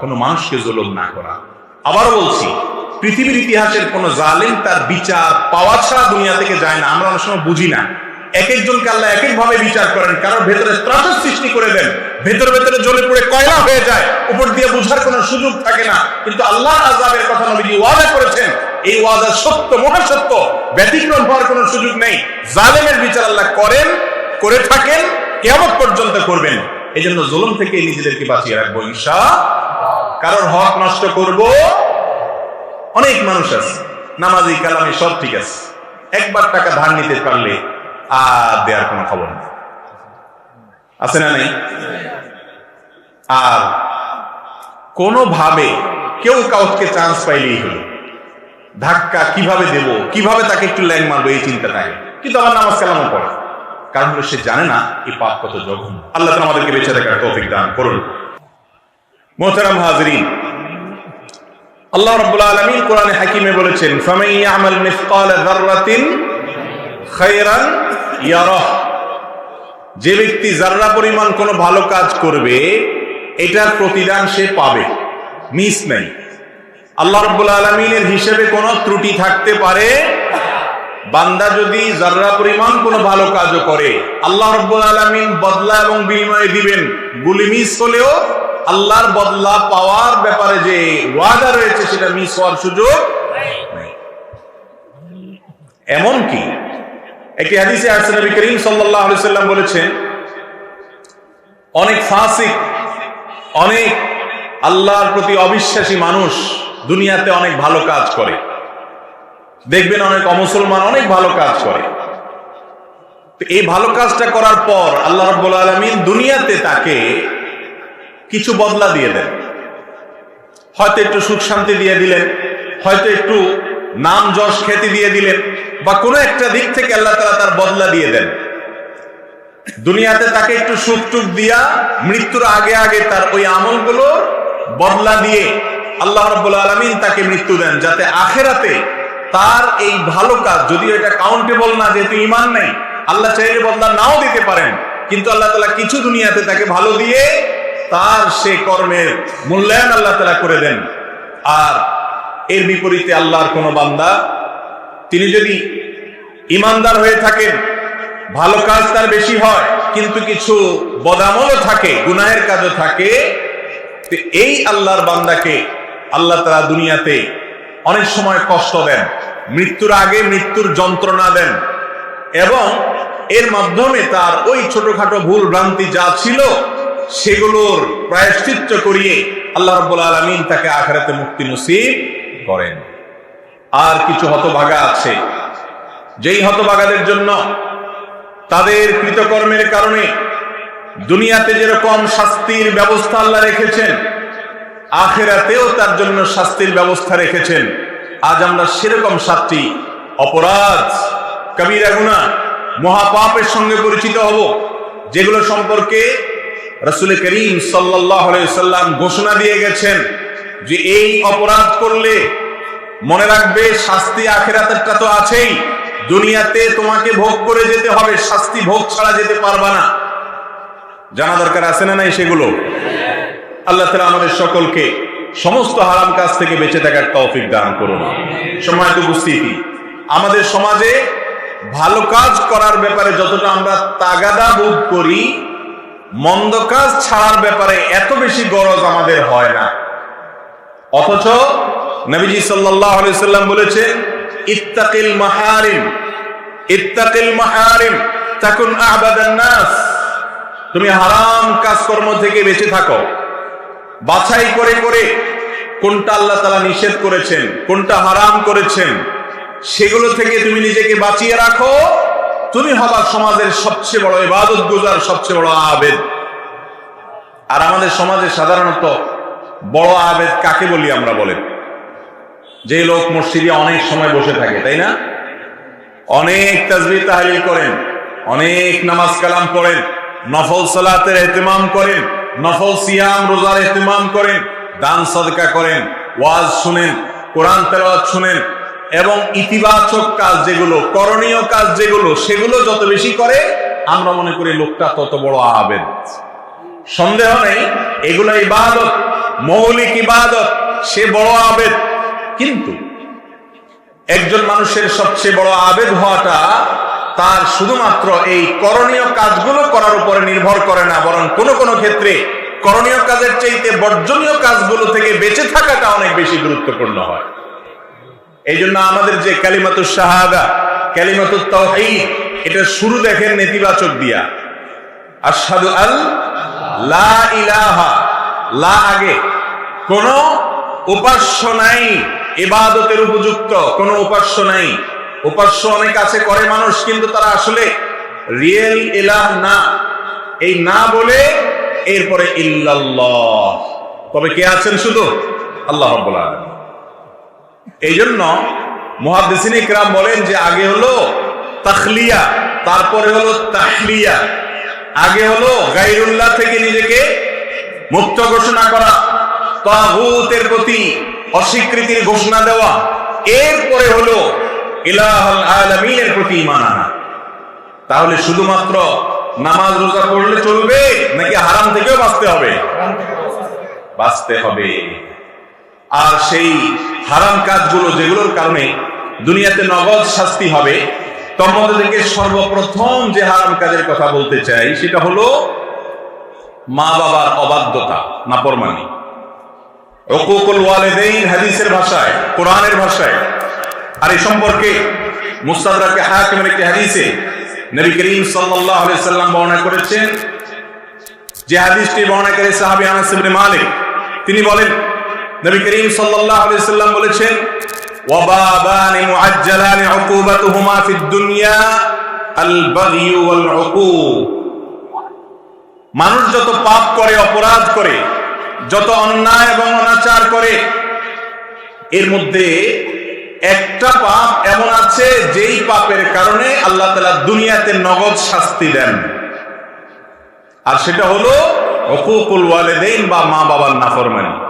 কোনো মানুষকে জুলুম না করা। আবারও বলছি, পৃথিবীর ইতিহাসের কোন জালিম তার বিচার পাওয়া ছাড়া দুনিয়া থেকে যায় না। আমরা অনেক সময় বুঝি না। এক একজনকে আল্লাহ এক এক ভাবে বিচার করেন কারোর ভেতরে ত্রাসের সৃষ্টি করে দেন। ভেতরে ভেতরে জ্বলে পড়ে কয়লা হয়ে যায়, উপর দিয়ে বুঝার কোনো সুযোগ থাকে না। কিন্তু আল্লাহ আজাবের কথা নবীজি ওয়াদা করেছেন। এই ওয়াদা সত্য, মহা সত্য, ব্যতিক্রম হওয়ার কোনো সুযোগ নেই। জালেমের বিচার আল্লাহ করেন, করে থাকেন কেমন পর্যন্ত করবেন। এই জন্য জুলুম থেকে নিজেদেরকে বাঁচিয়ে রাখব ঈশা কারোর হক নষ্ট করব? অনেক মানুষ আছে, নামাজি কালামি সব ঠিক আছে। একবার টাকা ধার নিতে পারলে আর দেওয়ার কোনো খবর নেই। আছে না নেই? আর কোনোভাবে কেউ কাউকে চান্স পাইলেই হলো। ধাক্কা কীভাবে দেব, কীভাবে তাকে একটু ল্যাং মারবো, এই চিন্তা থাকে কিন্তু আমার নামাজ কালামও পড়ে। কারণ সে জানে না, এই পাপ কত জঘন্য। আল্লাহ আমাদেরকে বেঁচে থাকার তৌফিক দান করুন। মোহতারাম হাজরিন, আল্লাহ রাব্বুল আলামিন কোরআনে হাকিমে বলেছেন, ফামান ইয়ামাল মিসকাল যাররাতিন খায়রান ইয়ারাহ। যে ব্যক্তি যাররা পরিমাণ কোনো ভালো কাজ করবে, এটার প্রতিদান সে পাবে। মিস নাই। আল্লাহ রাব্বুল আলামিনের হিসেবে কোনো ত্রুটি থাকতে পারে। বান্দা যদি যাররা পরিমাণ কোনো ভালো কাজও করে, আল্লাহ রাব্বুল আলামিন বদলা এবং বিনিময়ে দিবেন। গুলি মিস হলেও আল্লাহর বদলা পাওয়ার ব্যাপারে যে ওয়াদা রয়েছে সেটা মিস হওয়ার সুযোগ এমন কি একটি হাদিসে আসছে, নবী করিম সাল্লাল্লাহু আলাইহি সাল্লাম বলেছেন, অনেক ফাসিক, অনেক আল্লাহর প্রতি অবিশ্বাসী মানুষ দুনিয়াতে অনেক ভালো কাজ করে। দেখবেন অনেক অমুসলমান অনেক ভালো কাজ করে। এই ভালো কাজটা করার পর আল্লাহ রাব্বুল আলামিন দুনিয়াতে তাকে কিছু বদলা দিয়ে দেন। হয়তো একটু সুখ শান্তি দিয়ে দিলেন, হয়তো একটু নাম যশ খ্যাতি দিয়ে দিলেন, বা কোনো একটা দিক থেকে আল্লাহ তালা তার বদলা দিয়ে দেন। দুনিয়াতে তাকে একটু সুখ টুক দিয়া মৃত্যুর আগে আগে তার ওই আমলগুলো বদলা দিয়ে আল্লাহ রব্বুল আলমিন তাকে মৃত্যু দেন, যাতে আখেরাতে তার এই ভালো কাজ, যদিও এটা কাউন্টেবল না, যেহেতু ইমান নেই, আল্লাহ চাইলে বদলা নাও দিতে পারেন, কিন্তু আল্লাহ তালা কিছু দুনিয়াতে তাকে ভালো দিয়ে তার সে কর্মের মূল্যায়ন আল্লাহ তালা করে দেন। আর এর বিপরীতে আল্লাহর কোন বান্দা, তিনি যদি ইমানদার হয়ে থাকেন, ভালো কাজ তার বেশি হয়, কিন্তু কিছু বদামলও থাকে, গুনাহের কাজও থাকে এই আল্লাহর বান্দাকে আল্লাহ তারা দুনিয়াতে অনেক সময় কষ্ট দেন, মৃত্যুর আগে মৃত্যুর যন্ত্রণা দেন এবং এর মাধ্যমে তার ওই ছোটখাটো ভুল ভ্রান্তি যা ছিল সেগুলোর প্রায়শ্চিত্ত করিয়ে আল্লাহ রব্বুল আলমিন তাকে আখেরাতে মুক্তি নসিব করেন। আর কিছু হতভাগা আছে। যেই হতভাগাদের জন্য তাদের কৃতকর্মের কারণে দুনিয়াতে যেরকম শাস্তির ব্যবস্থা আল্লাহ রেখেছেন, আখেরাতেও তার জন্য শাস্তির ব্যবস্থা রেখেছেন, আজ আমরা সেরকম সাতটি অপরাধ, কবিরা গুণা মহাপাপের সঙ্গে পরিচিত হব, যেগুলো সম্পর্কে রসুল করিম সাল্লাম ঘোষণা দিয়ে গেছেন যে এই অপরাধ করলে মনে রাখবে শাস্তি আখেরাতেরটা তো আছেই। দুনিয়াতে তোমাকে ভোগ করে যেতে হবে, শাস্তি ভোগ ছাড়া যেতে পারবা না। জানা দরকার আছে না নাই সেগুলো? আল্লাহ তালা আমাদের সকলকে সমস্ত হারাম কাজ থেকে বেঁচে থাকার তৌফিক দান করুন। সময় তো উপস্থিতি আমাদের সমাজে ভালো কাজ করার ব্যাপারে যতটা আমরা তাগাদা বোধ করি মন্দ কাজ ছাড়ার ব্যাপারে এত বেশি গরজ আমাদের হয় না। অথচ নবীজি সাল্লাম বলেছেন ইত্তাকিল মাহারিম ইত্তাকিল মাহারিম, তাকুন নাস। তুমি হারাম কাজকর্ম থেকে বেঁচে থাকো। বাছাই করে করে কোনটা আল্লাহ তালা নিষেধ করেছেন, কোনটা হারাম করেছেন, সেগুলো থেকে তুমি নিজেকে বাঁচিয়ে রাখো। তুমি হবা সমাজের সবচেয়ে বড় ইবাদত গুজার সবচেয়ে বড় আবেদ। আর আমাদের সমাজে সাধারণত বড় আবেদ কাকে বলি আমরা বলেন যে লোক মসজিদে অনেক সময় বসে থাকে, তাই না? অনেক তাজবি তাহলিল করেন, অনেক নামাজ কালাম করেন নফল সালাতের এহতেমাম করেন, নফল সিয়াম রোজার এহতেমাম করেন, দান সদকা করেন, ওয়াজ শুনেন, কোরআন তেলাওয়াত শুনেন এবং ইতিবাচক কাজ যেগুলো, করণীয় কাজ যেগুলো, সেগুলো যত বেশি করে, আমরা মনে করি লোকটা তত বড় আবেদ। সন্দেহ নেই, এগুলো ইবাদত, মৌলিক ইবাদত, সে বড় আবেদ। কিন্তু একজন মানুষের সবচেয়ে বড় আবেদ হওয়াটা তার শুধুমাত্র এই করণীয় কাজগুলো করার উপরে নির্ভর করে না, বরং কোনো কোনো ক্ষেত্রে করণীয় কাজের চাইতে বর্জনীয় কাজগুলো থেকে বেঁচে থাকাটা অনেক বেশি গুরুত্বপূর্ণ হয়। এই জন্য আমাদের যে কালিমাতুর শাহাদা কালিমাতুর তাওহীদ, এটা শুরু দেখেন নেতিবাচক দিয়া। আশহাদু আল লা ইলাহা, লা আগে। কোন উপাস্য নাই, ইবাদতের উপযুক্ত, কোন উপাস্য নাই। উপাস্য অনেক আছে, করে মানুষ, কিন্তু তারা আসলে রিয়েল ইলাহ না। এই না বলে এরপরে ইল্লাল্লাহ। তবে কে আছেন শুধু? আল্লাহ রাব্বুল আলামিন। এই জন্য মহাদিসিন ইকরাম বলেন যে আগে হলো তাখলিয়া, তারপরে হলো তাহলিয়া। আগে হলো গাইরুল্লাহ থেকে নিজেকে মুক্ত ঘোষণা করা, তাগুতের প্রতি অস্বীকৃতির ঘোষণা দেওয়া, এরপরে হলো ইলাহুল প্রতি আনা। তাহলে শুধুমাত্র নামাজ রোজা পড়লে চলবে নাকি হারাম থেকেও বাঁচতে হবে? বাঁচতে হবে। আর সেই হারাম কাজগুলো যেগুলোর কারণে দুনিয়াতে নগদ শাস্তি হবে তোর সর্বপ্রথম যে হারাম কাজের কথা বলতে চাই, সেটা হলো মা বাবার অবাধ্যতা নাপরমানি হাদিসের ভাষায়, কোরআনের ভাষায়, আর এই সম্পর্কে একটি সাল্লাম বর্ণনা করেছেন। যে তিনি বলেন নবী করিম সাল্লাল্লাহু আলাইহি সাল্লাম বলেছেন ওয়াবাবান মুআজ্জালান উকুবাতুহুমা ফিদ দুনিয়া আল বাগই ওয়াল মানুষ যত পাপ করে, অপরাধ করে, যত অন্যায় এবং অনাচার করে, এর মধ্যে একটা পাপ এমন আছে যেই পাপের কারণে আল্লাহ তালা দুনিয়াতে নগদ শাস্তি দেন। আর সেটা হলো হকুকুল ওয়ালিদাইন বা মা বাবার নাফরমানি।